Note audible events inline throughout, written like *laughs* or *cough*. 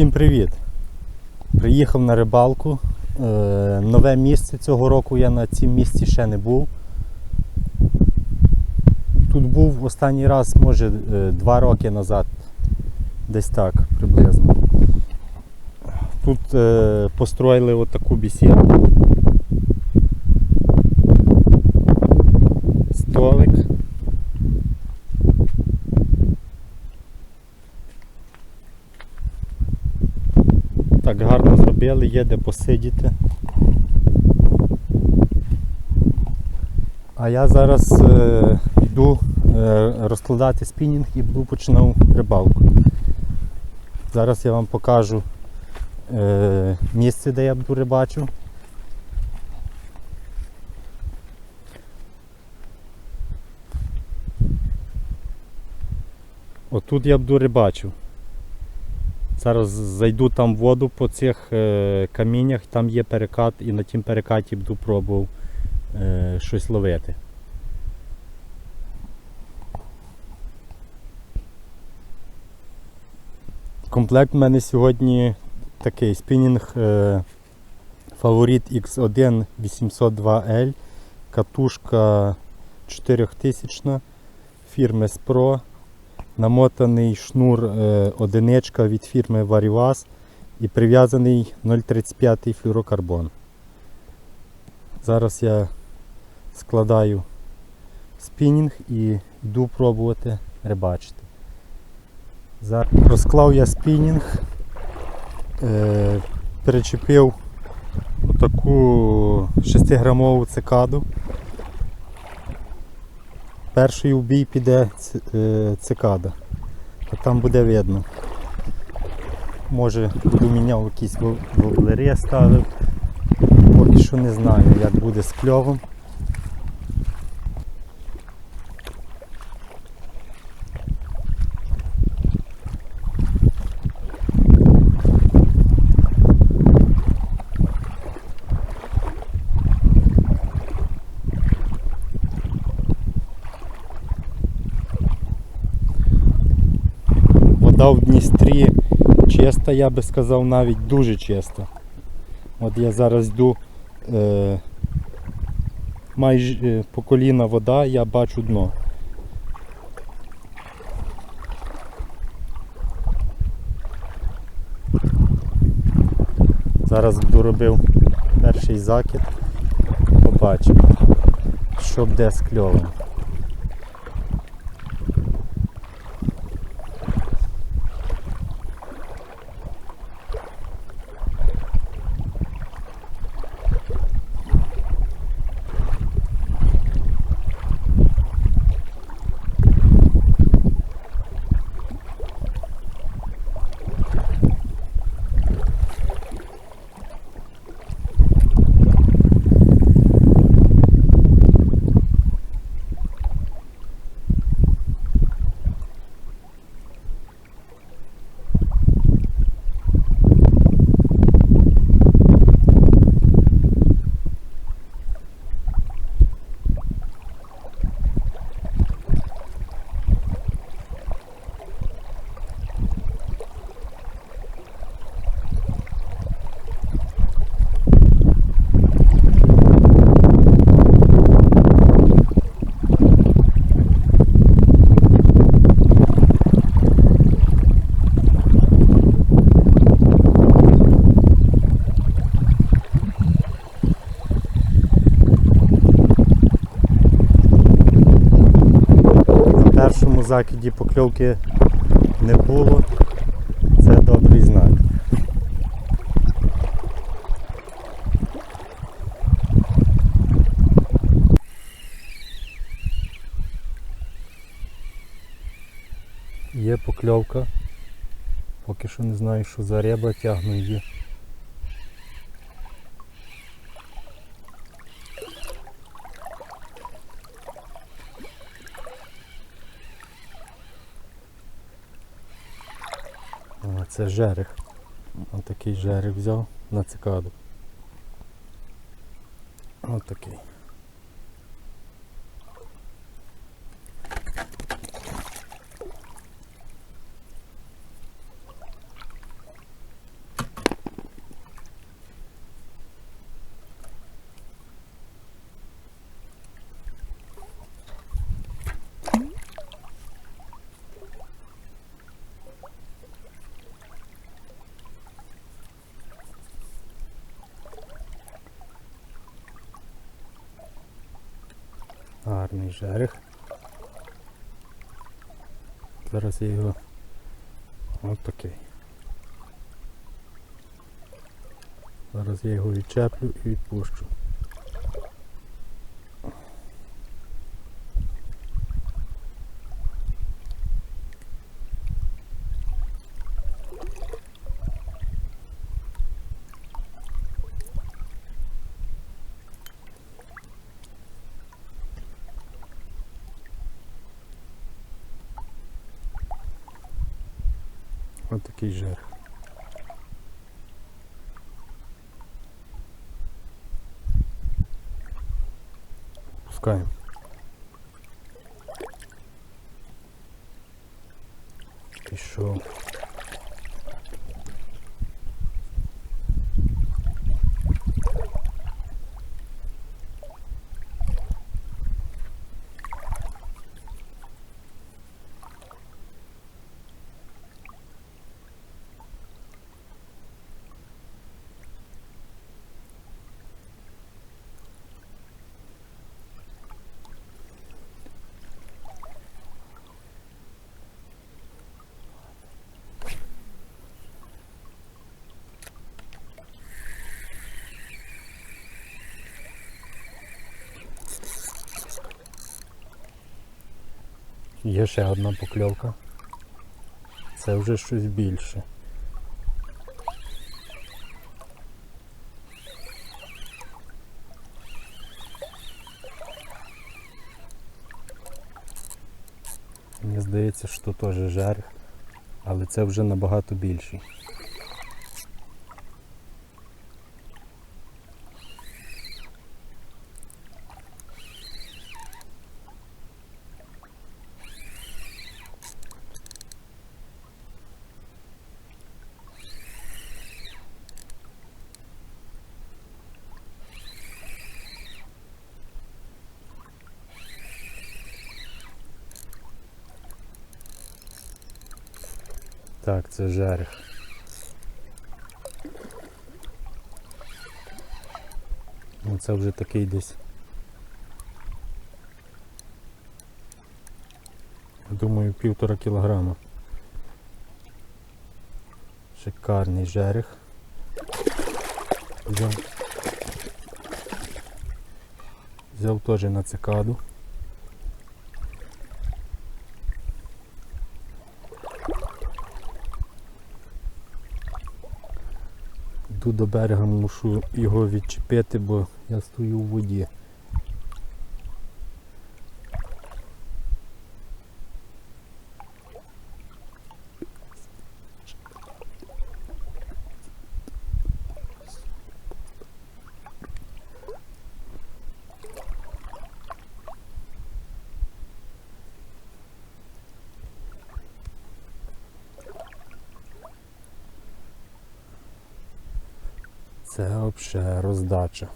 Всім привіт! Приїхав на рибалку. Е, Нове місце цього року я на цім місці ще не був. Тут був останній раз, може, е, два роки назад. Десь так приблизно. Тут е, построїли отаку бесіду. Гарно зробили, є де посидіти. А я зараз е, йду е, розкладати спінінг і буду починав рибалку. Зараз я вам покажу е, місце, де я буду рибачу. Отут я буду рибачив. Зараз зайду там в воду по цих е, каміннях, там є перекат і на тім перекаті буду пробував е, щось ловити. Комплект в мене сьогодні такий спінінг Фаворит X1 802L, катушка 4000 фірми Spro, намотаний шнур е, одиничка від фірми Varivas і прив'язаний 0,35 флюрокарбон. Зараз я складаю спінінг і йду пробувати рибачити. Зараз розклав я спінінг, е, перечепив отаку 6-грамову цикаду. Перший у бій піде е, цикада, а там буде видно. Може буду міняв якісь воблери ставив. Поки що не знаю, як буде з кльовом. Вода в Дністрі чиста, я би сказав, навіть дуже чиста. От я зараз йду е, майже е, по коліна вода, я бачу дно. Зараз буду робив перший закид. Побачимо, що буде з. На першому закиді покльовки не було. Це добрий знак. Є покльовка. Поки що не знаю, що за риба тягну її. А, це жерех. Отакий такий жерех взяв на цикаду. Ось Шикарний жерех. Зараз я його от такий. Зараз я його відчеплю і відпущу. Ось такий жир. Пускаємо. Пішов. Є ще одна покльовка. Це вже щось більше. Мені здається, що теж жерех, але це вже набагато більший. Так, це жерех. Ну це вже такий десь. Думаю, півтора кілограма. Шикарний жерех. Взяв, Взяв теж на цикаду. Йду до берега, мушу його відчепити, бо я стою у воді. Це взагалі роздача.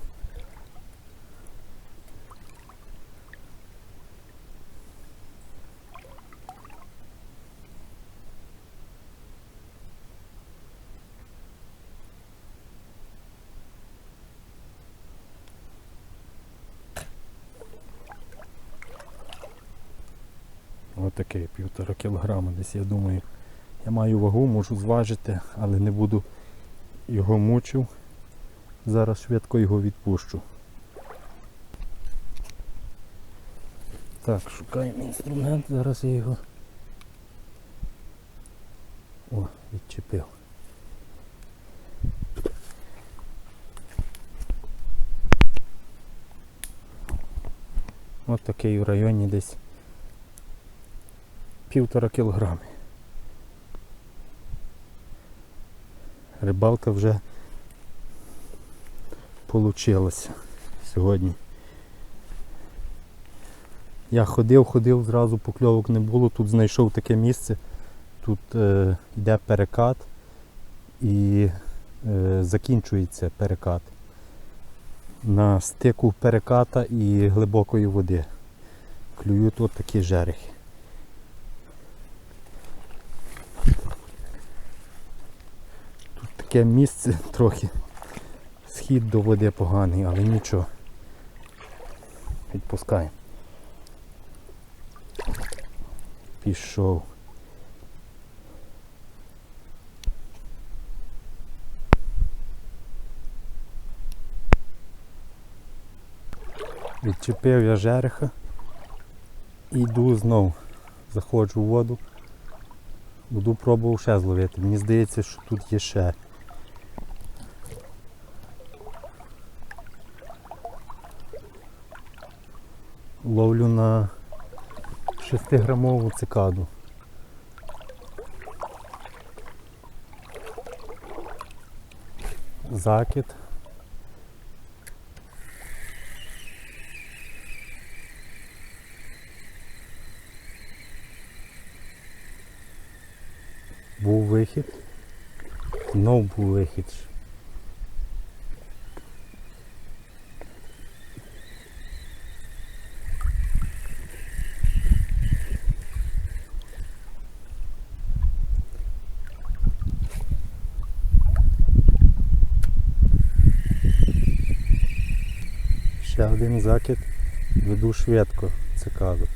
Ось такий півтора кілограма десь, я думаю. Я маю вагу, можу зважити, але не буду його мучив. Зараз швидко його відпущу. Так, шукаємо інструмент, зараз я його. О, відчепив. Ось такий в районі десь півтора кілограми. Рибалка вже получилося сьогодні. Я ходив, ходив, зразу покльовок не було, тут знайшов таке місце, тут е, йде перекат і е, закінчується перекат. На стику переката і глибокої води. Клюють от такі жерехи. Тут таке місце *laughs* трохи схід до води поганий, але нічого. Відпускаємо. Пішов. Відчепив я жереха йду знов. Заходжу в воду. Буду пробував ще зловити. Мені здається, що тут є ще. Ловлю на 6-грамову цикаду. Закид. Був вихід. Знов був вихід. Один веду швидко цикаду.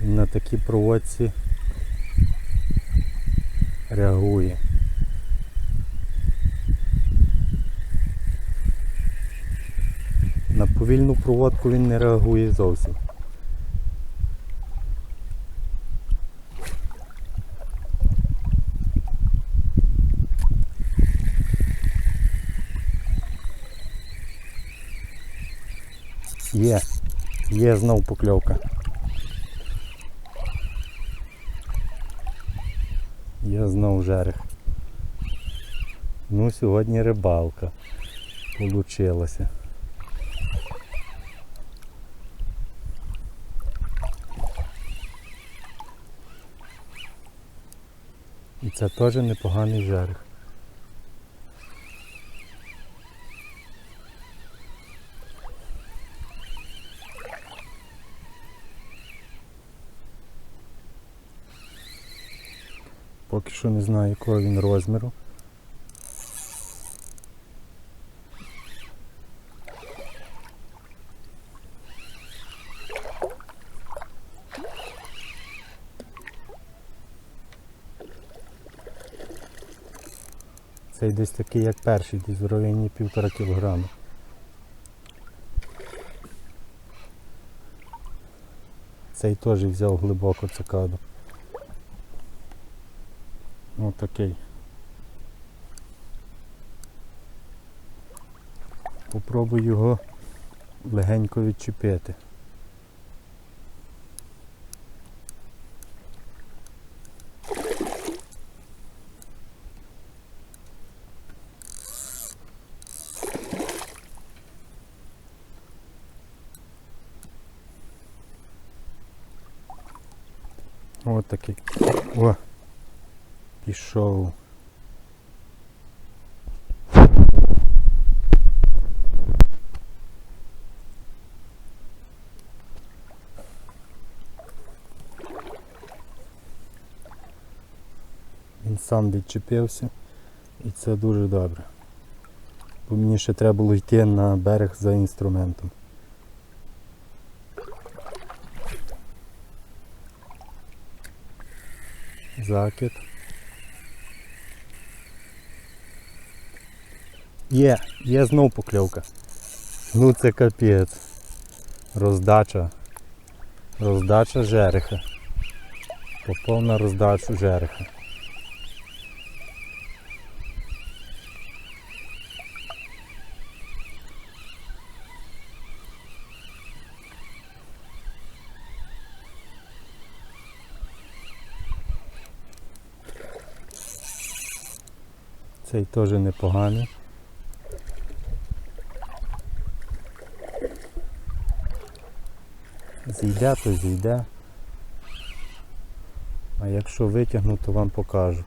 На такій проводці реагує. На повільну проводку він не реагує зовсім. Є, є знов покльовка. Є знов жерех. Ну, сьогодні рибалка получилася. І це теж непоганий жерех. Що не знаю, якого він розміру. Цей десь такий, як перший, десь в районі півтора кілограма. Цей теж взяв глибоко цикаду. Ось такий. Попробую його легенько відчепити. Ось такий. О! Пішов. Він сам відчепився і це дуже добре. Бо мені ще треба було йти на берег за інструментом. Закид. Є, є знов покльовка. Ну це капець. Роздача. Роздача жереха. Попав на роздачу жереха. Цей теж непоганий. Зійде, то зійде. А якщо витягну, то вам покажу.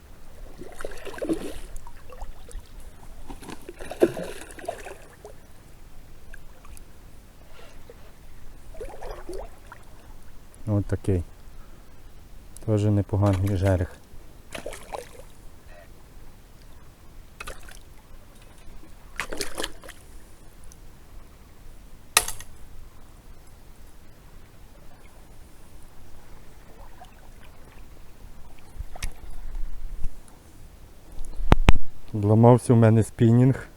Ось такий. Теж непоганий жерех. Зламався в мене спінінг.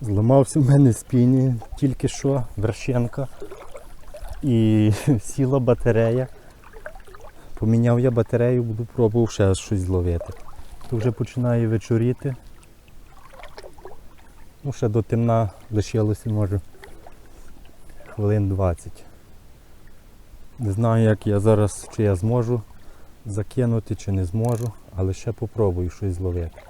Зламався в мене спінінг тільки що, вершенка. І *laughs* сіла батарея. Поміняв я батарею, буду пробував ще щось зловити. То вже починає вечоріти. Ну, ще до темна лишилося, може, хвилин 20. Не знаю, як я зараз, чи я зможу закинути, чи не зможу, але ще попробую щось зловити.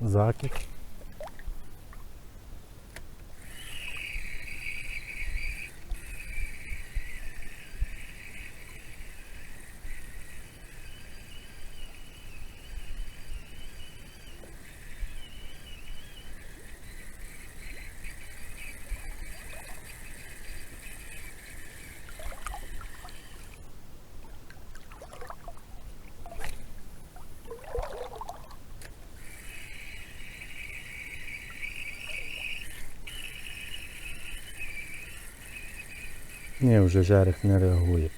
Закид. Ні, вже жерех не реагує.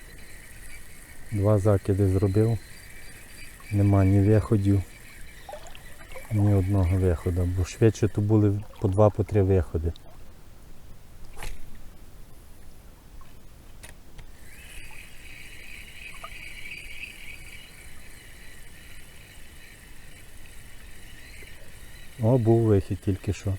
Два закиди зробив. Нема ні виходів, ні одного виходу, бо швидше то були по два, по три виходи. О, був вихід тільки що.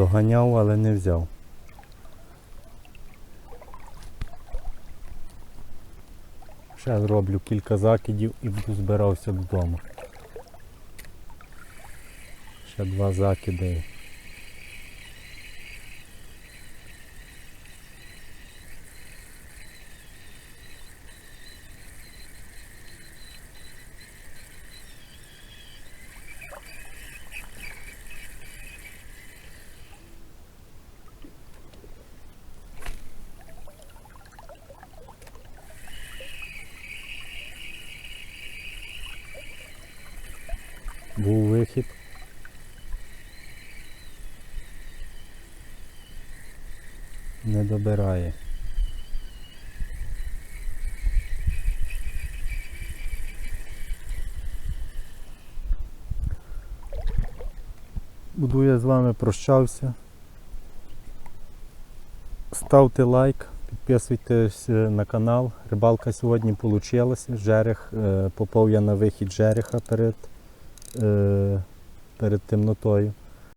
Доганяв, але не взяв. Ще зроблю кілька закидів і буду збирався додому. Ще два закиди. Був вихід. Не добирає. Буду я з вами прощався. Ставте лайк, підписуйтесь е, на канал. Рибалка сьогодні вийшла. Жерех, е, попав я на вихід жереха перед, перед темнотою.